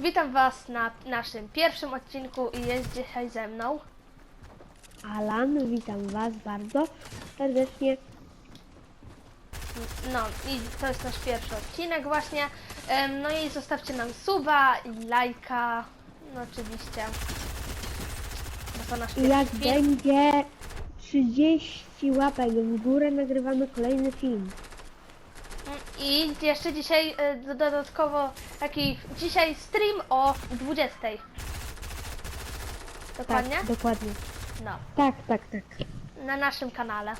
Witam Was na naszym pierwszym odcinku i jest dzisiaj ze mną. Alan, witam Was bardzo serdecznie. No i to jest nasz pierwszy odcinek właśnie. Em, No i zostawcie nam suba i lajka. No oczywiście. Bo to nasz I pierwszy jak film. będzie 30 łapek w górę, nagrywamy kolejny film. I jeszcze dzisiaj do- dodatkowo taki dzisiaj stream o 20. Dokładnie? Tak, dokładnie. No. Tak, tak, tak. na naszym kanale.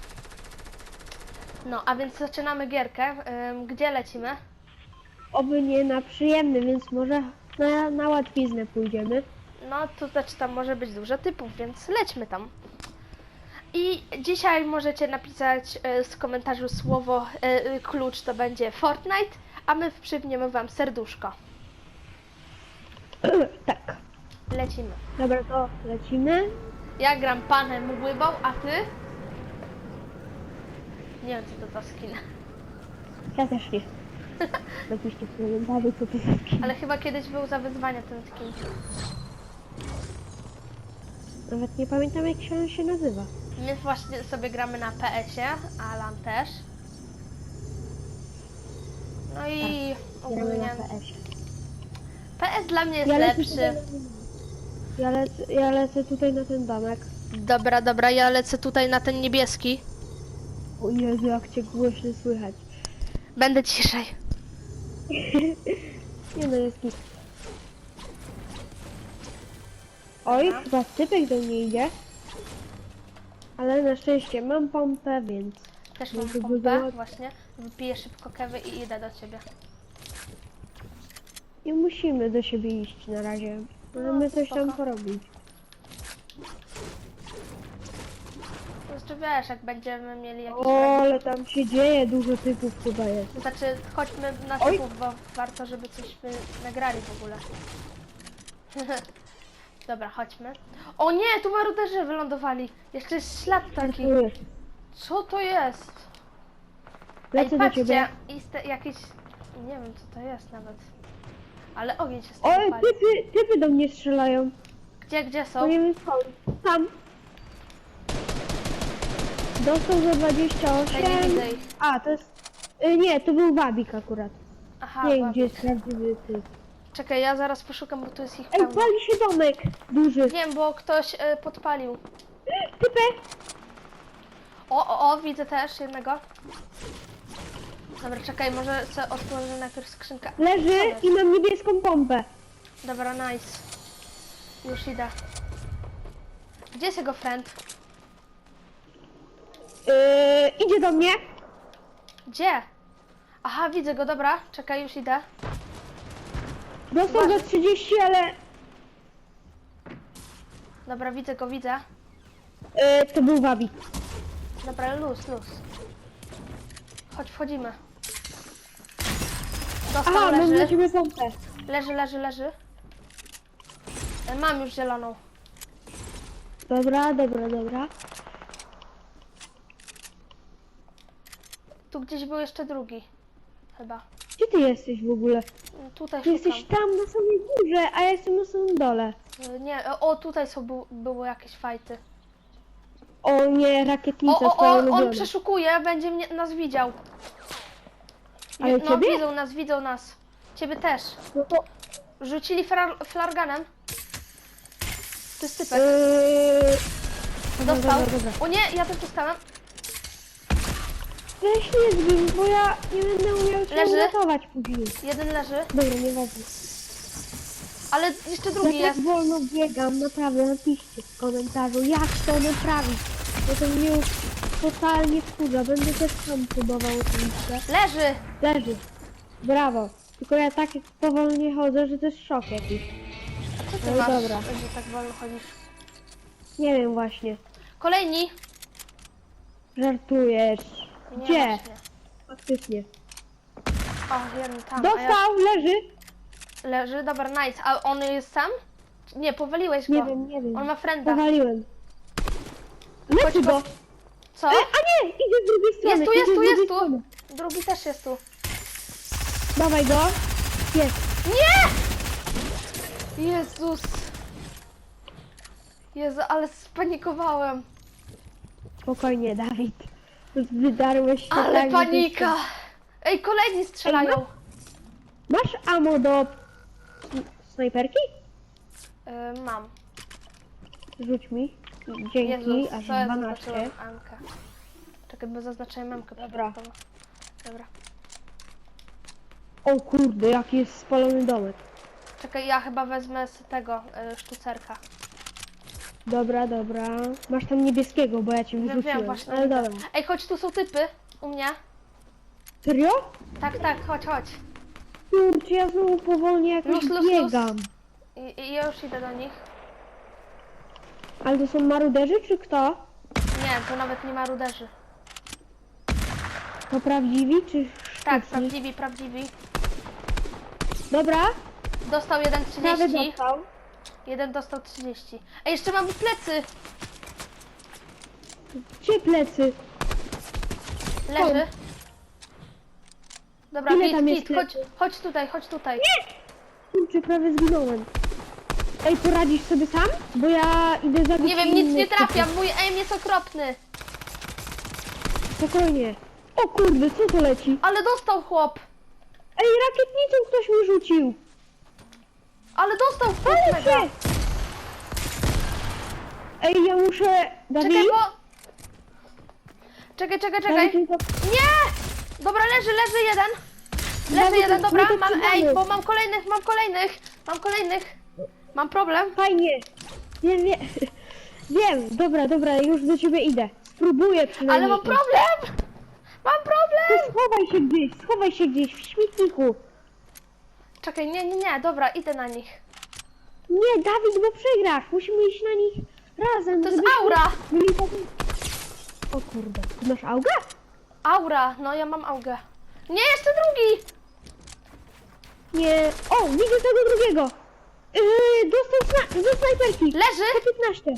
No, a więc zaczynamy gierkę. Ym, gdzie lecimy? Oby nie na przyjemny, więc może na, na łatwiznę pójdziemy. No, tu znaczy tam może być dużo typów, więc lećmy tam. I dzisiaj możecie napisać y, z komentarzu słowo y, y, klucz, to będzie Fortnite, a my przypniemy wam serduszko. tak. Lecimy. Dobra, to lecimy. Ja gram panem łybą, a ty? Nie wiem, co to za skin. Ja też nie. Napiszcie w komentarzu, co to za skin. Ale chyba kiedyś był za wyzwania ten skin. Nawet nie pamiętam, jak się on się nazywa. My właśnie sobie gramy na PS-ie, Alan też. No i Gramy ogólnie na PS. PS dla mnie jest Ja lecę, lepszy. tutaj, ja, lecę, ja lecę tutaj na ten domek. Dobra, dobra, ja lecę tutaj na ten niebieski. O Jezu, jak cię głośno słychać. Będę ciszej. Nie no, jest git. Oj, chyba typek do mnie idzie. Ale na szczęście mam pompę, więc... Też mam pompę, budować. właśnie. Wypiję szybko kewę i idę do ciebie. Nie musimy do siebie iść na razie. Możemy coś tam spoko. porobić. Jeszcze wiesz, jak będziemy mieli jakieś... O, ale tam się dzieje, dużo typów chyba jest. To Znaczy, chodźmy na Oj. typów, bo warto, żeby coś my nagrali w ogóle. Dobra, chodźmy. O nie, tu maruderzy wylądowali. Jeszcze jest ślad taki. Co to jest? Lecę do patrzcie, ciebie. jest jakieś... Nie wiem, co to jest nawet. Ale ogień się Oj, stąd pali. typy, typy do mnie strzelają. Gdzie, gdzie To są? nie wiem skąd. Tam. Dostał za 28. Ja nie widzę ich. A, to jest... Y, nie, to był Wabik akurat. Aha, nie wiem, gdzie jest prawdziwy typ. Czekaj, ja zaraz poszukam, bo tu jest ich Ej, pełno. pali się domek duży. Wiem, bo ktoś e, podpalił. Typek! O, o, o, widzę też jednego. Dobra, czekaj, może sobie otworzę najpierw skrzynkę. Leży i mam niebieską pompę. Dobra, nice. Już idę. Gdzie jest jego friend? Yy, idzie do mnie. Gdzie? Aha, widzę go, dobra. Czekaj, już idę. Dostał za 30, ale Dobra, widzę go, widzę. yy, to był Wabik. Dobra, luz, luz. Chodź, wchodzimy. Aha, Dostał, mam dla leży. ciebie pompę. Leży, leży, leży. E, Mam już zieloną. Dobra, dobra, dobra. Tu gdzieś był jeszcze drugi. Chyba. Gdzie ty jesteś w ogóle? Tutaj Ty szukam. jesteś tam na samej górze, a ja jestem na samym dole. E, Nie, o tutaj są, bu- były jakieś fajty. O nie, O, rakietnica o, twoja o, on ulubiona. przeszukuje, będzie mnie, nas widział. Ale no, ciebie? widzą nas, widzą nas. Ciebie też. No to... Rzucili flar, flarganem. To jest typek. Yy... Dostał. Dobra, dobra, dobra. O nie, ja też dostałem. Weź nie zbył, bo ja nie będę umiał cię Leży? uratować później. Jeden leży, Dobra, nieważne. ale jeszcze drugi Ja tak jest. wolno biegam, naprawdę napiszcie w komentarzu, jak to naprawić. Bo to mnie już totalnie wkurza. Będę też sam próbował oczywiście. Leży. Leży. Brawo. Tylko ja tak powolnie chodzę, że to jest szok jakiś. Co ty No masz, dobra. że tak wolno chodzisz? Nie wiem właśnie. Kolejni. Żartujesz. Nie, Gdzie? właśnie. Faktycznie. O, jeden tam. A ja... Dostał, leży. Leży, dobra, nice. A on jest sam? Nie, powaliłeś go. Nie wiem, nie wiem. On ma frenda. Powaliłem. Leczy go. Co? E, a nie, idzie z drugiej strony. Jest tu, jest idzie tu, jest tu. Drugi też jest tu. Dawaj go. Jest. Nie! Jezus. Jezu, ale spanikowałem. Spokojnie, Dawid. Wydarłeś się Ale tak, że panika. Ej, kolejni strzelają. Masz ammo do sn- snajperki? E, mam. Rzuć mi. Dzięki, Jezus, aż co ja 12. zaznaczyłem Ankę. Czekaj, bo zaznaczyłem Memkę. Dobra. Dobra. O kurde, jaki jest spalony domek. Czekaj, ja chyba wezmę z tego e, sztucerka. Dobra, dobra. Masz tam niebieskiego, bo ja cię Wiem, wyrzuciłem. wiem, właśnie. Ale widzę. dobra. Ej, chodź, tu są typy. U mnie. Serio? Tak, tak, chodź, chodź. Kurczę, ja znowu powolnie jakoś Luz, luz, luz. biegam. I, I ja już idę do nich. Ale to są maruderzy, czy kto? Nie, to nawet nie ma ruderzy. To prawdziwi, czy Tak, sztuczni? prawdziwi, prawdziwi. Dobra, Dostał jeden prawy 30. dostał. Jeden dostał 30. Ej, jeszcze mam plecy. Gdzie plecy? Leży. Dobra, Ile tam jest git, chodź, chodź tutaj, chodź tutaj. Kurczę, prawie zginąłem. Ej, poradzisz sobie sam? Bo ja idę zabić Nie wiem, nic nie trafiam, mój aim jest okropny. typów. Spokojnie. O kurde, co to leci? Ale dostał chłop. Ej, rakietnicą ktoś mi rzucił. Ale dostał mega. się! Ej, ja muszę... Dawid? Czekaj, bo... Czekaj, czekaj, czekaj. Nie! Dobra, leży, leży jeden. Leży Dawid, jeden, dobra, my to mam, ej, bo mam kolejnych, mam kolejnych, mam kolejnych. Mam problem. Fajnie. Wiem, wiem. Wiem, dobra, dobra, już do ciebie idę. Spróbuję przynajmniej. Ale mam problem! Mam Ty problem! schowaj się gdzieś, schowaj się gdzieś w śmietniku. Czekaj, nie, nie, nie, dobra, idę na nich. Nie, Dawid, bo przegrasz. Musimy iść na nich razem. To jest żebyśmy aura! Byli tacy... O kurde, ty masz augę? Aura, no ja mam augę. Nie, jeszcze drugi! Nie. O, widzę tego drugiego. Yy, dostał sna- ze snajperki. Leży! 15.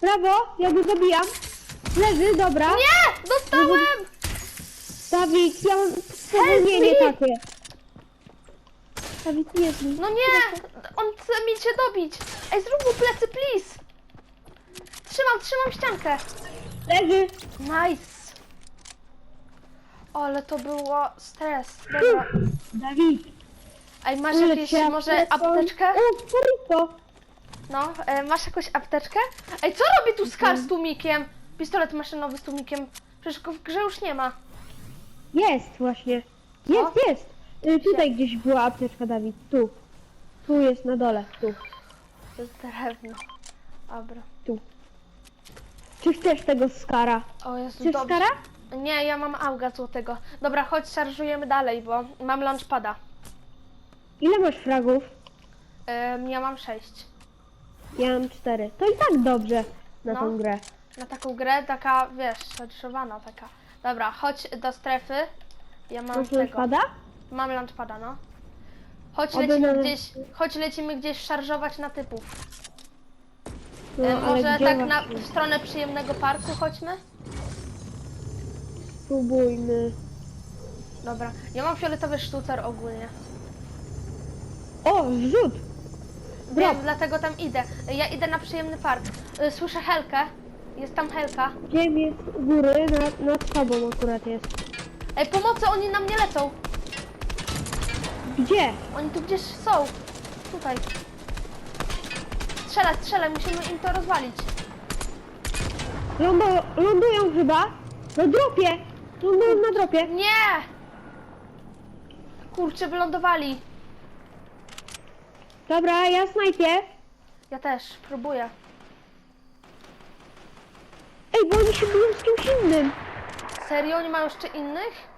Brawo, ja go zabijam. Leży, dobra. Nie! Dostałem! Dawid, ja mam spowolnienie me. takie. Nie bij. No nie! On chce mi się dobić! Ej, zrób mu plecy, please! Trzymam, trzymam ściankę. Leży. Nice! Ale to było stres. Dobra. Dawid. Ej, masz jakieś się może apteczką. apteczkę? O. No, e, masz jakąś apteczkę? Ej, co robi tu Skar z tłumikiem? Pistolet maszynowy z tłumikiem. Przecież go w grze już nie ma. Jest właśnie. Jest, jest. Y, tutaj gdzieś była apteczka, Dawid. Tu. Tu jest na dole. Tu. To jest drewno. Dobra. Tu. Czy chcesz tego skara? O Jezu, Chcesz dobrze. skara? Nie, ja mam auga złotego. Dobra, chodź, szarżujemy dalej, bo mam launchpada. Ile masz fragów? Ym, ja mam sześć. Ja mam cztery. To i tak dobrze na No. tą grę. Na taką grę, taka, wiesz, zadszowana taka. Dobra, chodź do strefy. Ja mam Masz tego. pada? Mam launchpada, no. Chodź Oby lecimy gdzieś, chodź lecimy gdzieś szarżować na typów. No, E, ale może gdzie tak na, właśnie? w stronę przyjemnego parku chodźmy? Spróbujmy. Dobra. Ja mam fioletowy sztucer ogólnie. O, zrzut! Wiem, dlatego tam idę. Ja idę na przyjemny park. Y, Słyszę Helkę. Jest tam Helka. Wiem, jest u góry, nad, nad tobą akurat jest. Ej, pomocy, oni na mnie lecą. Gdzie? Oni tu gdzieś są. Tutaj. Strzelaj, strzelaj, musimy im to rozwalić. Lądu, lądują chyba. Na dropie! Lądują na dropie. Nie! Kurczę, wylądowali. Dobra, ja snajpię. Ja też, próbuję. Ej, bo oni się biją z kimś innym. Serio, nie ma jeszcze innych?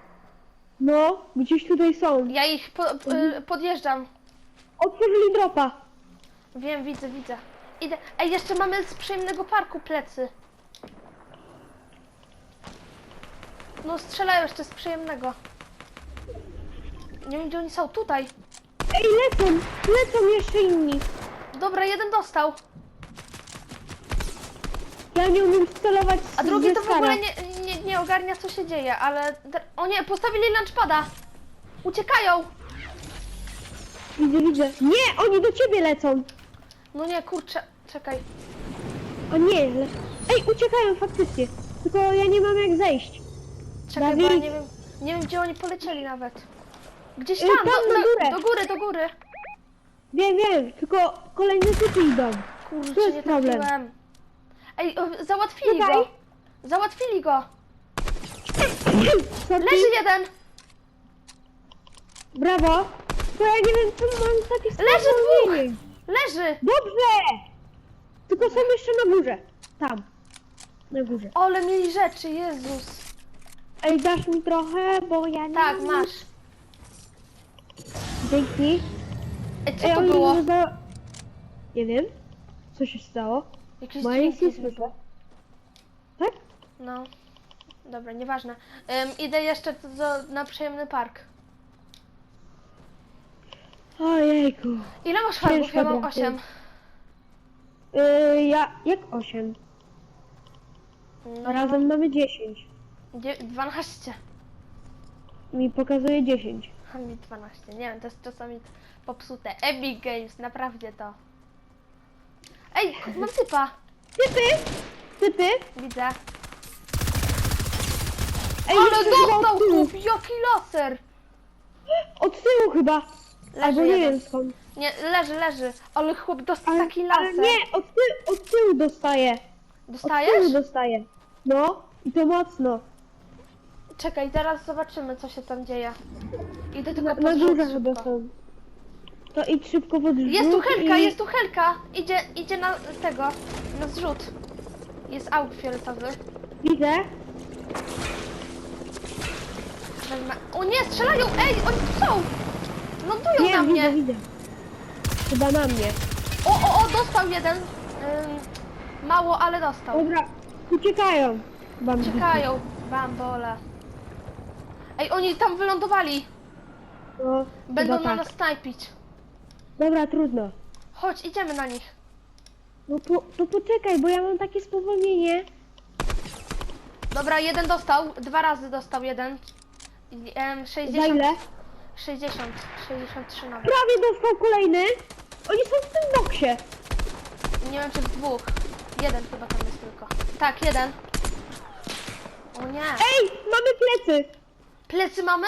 No, gdzieś tutaj są. Ja ich po, podjeżdżam. Otworzyli dropa. Wiem, widzę, widzę. Idę. Ej, jeszcze mamy z przyjemnego parku plecy. No, strzelają jeszcze z przyjemnego. Nie wiem, gdzie oni są. Tutaj. Ej, lecą, lecą jeszcze inni. Dobra, jeden dostał. Ja nie umiem celować z A drugi to w ogóle nie, nie, ogarnia, co się dzieje, ale... O nie, postawili lunchpada. Uciekają. Widzę, widzę. Nie, oni do ciebie lecą. No nie, kurczę, czekaj. O nie, le... Ej, uciekają faktycznie. Tylko ja nie mam jak zejść. Czekaj, bo ja Dawid. nie wiem, nie wiem gdzie oni polecieli nawet. Gdzieś Ej, tam, tam, do, na górę. do góry, do góry. Wiem, wiem, tylko kolejne typy idą. Kurczę, jest nie problem. trafiłem. Ej, o, załatwili Czekaj. go. Załatwili go. Leży jeden. Brawo. To ja nie wiem, co mam takie Leży spowolnienie. Leży. Dobrze! Tylko są jeszcze na górze. Tam. Na górze. Ale mieli rzeczy, Jezus. Ej, dasz mi trochę, bo ja nie Tak, mam. masz. Dzięki. Ej, co Ej, to oni było? za... Nie wiem. Co się stało? Jakieś Moje dźwięki słyszę. Tak? No. Dobra, nieważne. Ym, idę jeszcze do, do, na przyjemny park. Ojejku. Ile masz farbów? Ja mam trafić. 8. Yy, ja... Jak 8? No, Razem mamy 10. dzie- 12. Mi pokazuje 10. A mi 12. Nie wiem, to jest czasami popsute. Epic Games, naprawdę to. Ej, mam typa. Typy! Typy! Widzę. Ej, Ale jeszcze chyba dostał od tyłu. chłop, jaki laser. Od tyłu chyba. Leży Albo nie jeden. wiem skąd. Nie, leży, leży. Ale chłop dostał Ale, taki ale laser. nie, od, ty, od tyłu dostaje. Od tyłu Dostajesz? dostaje. No, i to mocno. Czekaj, zaraz zobaczymy, co się tam dzieje. Idę tylko Na, po na górze chyba są. To idź szybko pod Jest tu Helka, i... jest tu Helka. Idzie, idzie na tego, na zrzut. Jest aut fioletowy. Widzę. Wezmę. O nie, strzelają! Ej, oni tu są! Lądują Nie, na mnie. widzę. Chyba na mnie. O, o, o, dostał jeden. Ym, mało, ale dostał. Dobra, uciekają. Bandyci. Czekają. Bambole. Ej, oni tam wylądowali. No, Będą chyba na tak. nas snajpić. Dobra, trudno. Chodź, idziemy na nich. No to, to poczekaj, bo ja mam takie spowolnienie. Dobra, jeden dostał. Dwa razy dostał jeden. Em, Za 60. ile? 60. 63 nawet. Prawie dostał kolejny. Oni są w tym boksie. Nie wiem, czy dwóch. Jeden chyba tam jest tylko. Tak, jeden. O nie. Ej, mamy plecy. Plecy mamy?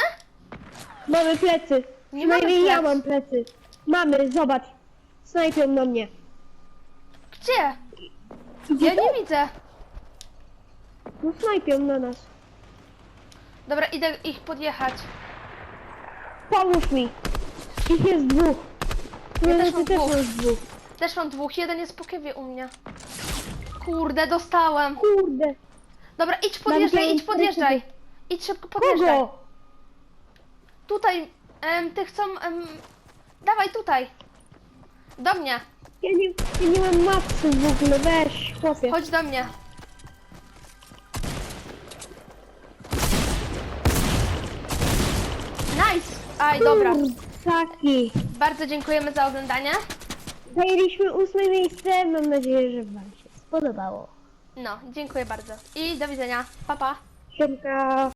Mamy plecy. Nie mamy Przynajmniej ja plec. mam plecy. Mamy, zobacz. Snajpią na mnie. Gdzie? Idzie Ja tu? nie widzę. No snajpią na nas. Dobra, idę ich podjechać. Pomóż mi. Ich jest dwóch. Ja też mam dwóch. masz dwóch. Też mam dwóch. Jeden jest po kewie u mnie. Kurde, dostałem. Kurde. Dobra, idź podjeżdżaj, idź podjeżdżaj. Idź szybko Kogo? podjeżdżaj. Tutaj, em, ty chcą, em, dawaj tutaj. Do mnie, Ja nie, ja nie mam mapy w ogóle, weź, chłopie. chodź do mnie. Nice! Aj, dobra. Taki. Bardzo dziękujemy za oglądanie. Zajęliśmy ósme miejsce, mam nadzieję, że wam się spodobało. No, dziękuję bardzo. I do widzenia. Pa, pa. Siemka.